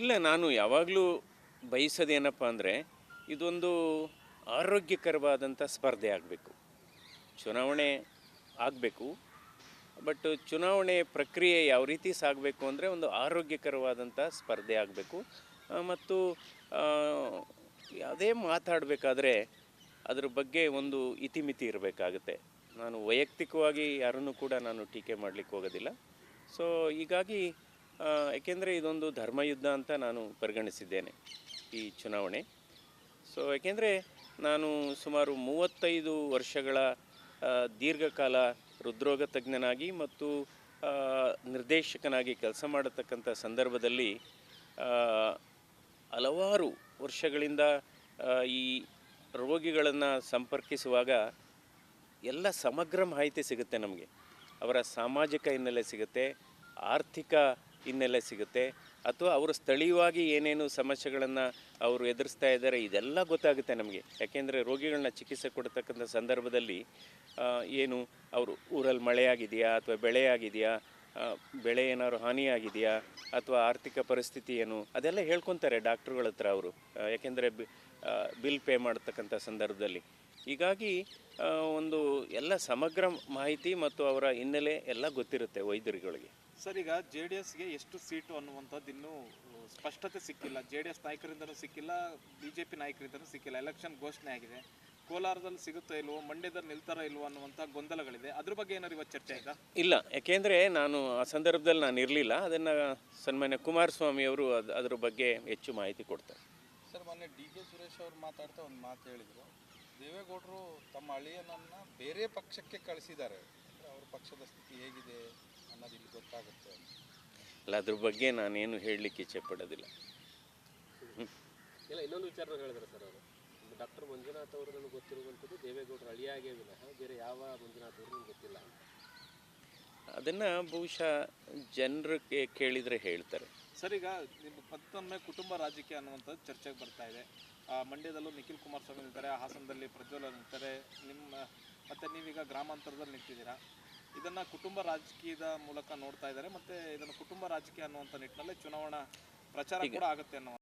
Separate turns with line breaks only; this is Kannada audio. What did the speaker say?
ಇಲ್ಲ, ನಾನು ಯಾವಾಗಲೂ ಬಯಸೋದೇನಪ್ಪ ಅಂದರೆ, ಇದೊಂದು ಆರೋಗ್ಯಕರವಾದಂಥ ಸ್ಪರ್ಧೆ ಆಗಬೇಕು. ಚುನಾವಣೆ ಆಗಬೇಕು. ಬಟ್ ಚುನಾವಣೆ ಪ್ರಕ್ರಿಯೆ ಯಾವ ರೀತಿ ಸಾಗಬೇಕು ಅಂದರೆ ಒಂದು ಆರೋಗ್ಯಕರವಾದಂಥ ಸ್ಪರ್ಧೆ ಆಗಬೇಕು. ಮತ್ತು ಯಾವುದೇ ಮಾತಾಡಬೇಕಾದ್ರೆ ಅದ್ರ ಬಗ್ಗೆ ಒಂದು ಇತಿಮಿತಿ ಇರಬೇಕಾಗುತ್ತೆ. ನಾನು ವೈಯಕ್ತಿಕವಾಗಿ ಯಾರನ್ನು ಕೂಡ ನಾನು ಟೀಕೆ ಮಾಡಲಿಕ್ಕೆ ಹೋಗೋದಿಲ್ಲ. ಸೊ ಹೀಗಾಗಿ ಏಕೆಂದರೆ ಇದೊಂದು ಧರ್ಮಯುದ್ಧ ಅಂತ ನಾನು ಪರಿಗಣಿಸಿದ್ದೇನೆ ಈ ಚುನಾವಣೆ. ಸೊ ಏಕೆಂದರೆ ನಾನು ಸುಮಾರು ಮೂವತ್ತೈದು ವರ್ಷಗಳ ದೀರ್ಘಕಾಲ ಹೃದ್ರೋಗ ತಜ್ಞನಾಗಿ ಮತ್ತು ನಿರ್ದೇಶಕನಾಗಿ ಕೆಲಸ ಮಾಡತಕ್ಕಂಥ ಸಂದರ್ಭದಲ್ಲಿ ಹಲವಾರು ವರ್ಷಗಳಿಂದ ಈ ರೋಗಿಗಳನ್ನು ಸಂಪರ್ಕಿಸುವಾಗ ಎಲ್ಲ ಸಮಗ್ರ ಮಾಹಿತಿ ಸಿಗುತ್ತೆ ನಮಗೆ. ಅವರ ಸಾಮಾಜಿಕ ಹಿನ್ನೆಲೆ ಸಿಗುತ್ತೆ, ಆರ್ಥಿಕ ಹಿನ್ನೆಲೆ ಸಿಗುತ್ತೆ. ಅಥವಾ ಅವರು ಸ್ಥಳೀಯವಾಗಿ ಏನೇನು ಸಮಸ್ಯೆಗಳನ್ನು ಅವರು ಎದುರಿಸ್ತಾ ಇದ್ದಾರೆ, ಇದೆಲ್ಲ ಗೊತ್ತಾಗುತ್ತೆ ನಮಗೆ. ಯಾಕೆಂದರೆ ರೋಗಿಗಳನ್ನ ಚಿಕಿತ್ಸೆ ಕೊಡ್ತಕ್ಕಂಥ ಸಂದರ್ಭದಲ್ಲಿ ಏನು, ಅವರು ಊರಲ್ಲಿ ಮಳೆಯಾಗಿದೆಯಾ ಅಥವಾ ಬೆಳೆಯಾಗಿದೆಯಾ ಬೆಳೆ ಏನಾದ್ರು ಹಾನಿಯಾಗಿದೆಯಾ ಅಥವಾ ಆರ್ಥಿಕ ಪರಿಸ್ಥಿತಿ ಏನು, ಅದೆಲ್ಲ ಹೇಳ್ಕೊತಾರೆ ಡಾಕ್ಟ್ರುಗಳ ಹತ್ರ ಅವರು ಯಾಕೆಂದರೆ ಬಿಲ್ ಪೇ ಮಾಡ್ತಕ್ಕಂಥ ಸಂದರ್ಭದಲ್ಲಿ. ಹೀಗಾಗಿ ಒಂದು ಎಲ್ಲ ಸಮಗ್ರ ಮಾಹಿತಿ ಮತ್ತು ಅವರ ಹಿನ್ನೆಲೆ ಎಲ್ಲ ಗೊತ್ತಿರುತ್ತೆ ವೈದ್ಯರುಗಳಿಗೆ.
ಸರ್ ಈಗ ಜೆ ಡಿ ಎಸ್ಗೆ ಎಷ್ಟು ಸೀಟು ಅನ್ನುವಂಥದ್ದು ಇನ್ನೂ ಸ್ಪಷ್ಟತೆ ಸಿಕ್ಕಿಲ್ಲ. ಜೆ ಡಿ ಎಸ್ ನಾಯಕರಿಂದನೂ ಸಿಕ್ಕಿಲ್ಲ ಬಿ ಜೆ ಪಿ ನಾಯಕರಿಂದನೂ ಸಿಕ್ಕಿಲ್ಲ. ಎಲೆಕ್ಷನ್ ಘೋಷಣೆ ಆಗಿದೆ. ಕೋಲಾರದಲ್ಲಿ ಸಿಗುತ್ತೋ ಇಲ್ವೋ ಮಂಡ್ಯದಲ್ಲಿ ನಿಲ್ತಾರೋ ಇಲ್ವೋ ಅನ್ನುವಂಥ ಗೊಂದಲಗಳಿದೆ. ಅದ್ರ ಬಗ್ಗೆ ಏನಾರು ಇವತ್ತು ಚರ್ಚೆ ಆಯ್ತಾ?
ಇಲ್ಲ. ಯಾಕೆಂದರೆ ನಾನು ಆ ಸಂದರ್ಭದಲ್ಲಿ ನಾನು ಇರಲಿಲ್ಲ. ಅದನ್ನು ಸನ್ಮಾನ್ಯ ಕುಮಾರಸ್ವಾಮಿ ಅವರು ಅದು ಅದ್ರ ಬಗ್ಗೆ ಹೆಚ್ಚು ಮಾಹಿತಿ ಕೊಡ್ತಾರೆ.
ಸರ್ ಮೊನ್ನೆ ಡಿ ಕೆ ಸುರೇಶ್ ಅವರು ಮಾತಾಡ್ತಾ ಒಂದು ಮಾತು ಹೇಳಿದರು. ದೇವೇಗೌಡರು ತಮ್ಮ ಅಳಿಯನನ್ನು ಬೇರೆ ಪಕ್ಷಕ್ಕೆ ಕಳಿಸಿದ್ದಾರೆ. ಅಂದರೆ ಅವ್ರ ಪಕ್ಷದ ಸ್ಥಿತಿ ಹೇಗಿದೆ ಅನ್ನೋದು ಇಲ್ಲಿ ಗೊತ್ತಾಗುತ್ತೆ.
ಅಲ್ಲ ಅದ್ರ ಬಗ್ಗೆ ನಾನೇನು ಹೇಳಲಿಕ್ಕೆ ಇಚ್ಛೆ ಪಡೋದಿಲ್ಲ.
ಇಲ್ಲ ಇನ್ನೊಂದು ವಿಚಾರ ಹೇಳಿದ್ರು ಸರ್ ಅವರು. ಡಾಕ್ಟರ್ ಮಂಜುನಾಥ್ ಅವರು ನನಗೆ ಗೊತ್ತಿರುವಂಥದ್ದು ದೇವೇಗೌಡರು ಅಳಿಯಾಗೇ ವಿನಃ ಬೇರೆ ಯಾವ ಮಂಜುನಾಥ್ ಅವರು ನನಗೆ ಗೊತ್ತಿಲ್ಲ
ಅದನ್ನು ಬಹುಶಃ ಜನರಿಗೆ ಕೇಳಿದರೆ ಹೇಳ್ತಾರೆ.
ಸರ್ ಈಗ ನಿಮ್ಮ ಪತ್ತೊಮ್ಮೆ ಕುಟುಂಬ ರಾಜಕೀಯ ಅನ್ನುವಂಥದ್ದು ಚರ್ಚೆಗೆ ಬರ್ತಾ ಇದೆ. ಮಂಡ್ಯದಲ್ಲೂ ನಿಖಿಲ್ ಕುಮಾರಸ್ವಾಮಿ ನಿಲ್ತಾರೆ ಹಾಸನದಲ್ಲಿ ಪ್ರಜ್ವಲ ನಿಲ್ತಾರೆ ನಿಮ್ಮ ಮತ್ತೆ ನೀವೀಗ ಗ್ರಾಮಾಂತರದಲ್ಲಿ ನಿಂತಿದ್ದೀರಾ? ಇದನ್ನ ಕುಟುಂಬ ರಾಜಕೀಯದ ಮೂಲಕ ನೋಡ್ತಾ ಇದ್ದಾರೆ ಮತ್ತೆ ಇದನ್ನು ಕುಟುಂಬ ರಾಜಕೀಯ ಅನ್ನುವಂಥ ನಿಟ್ಟಿನಲ್ಲಿ ಚುನಾವಣಾ ಪ್ರಚಾರ ಕೂಡ ಆಗುತ್ತೆ ಅನ್ನೋ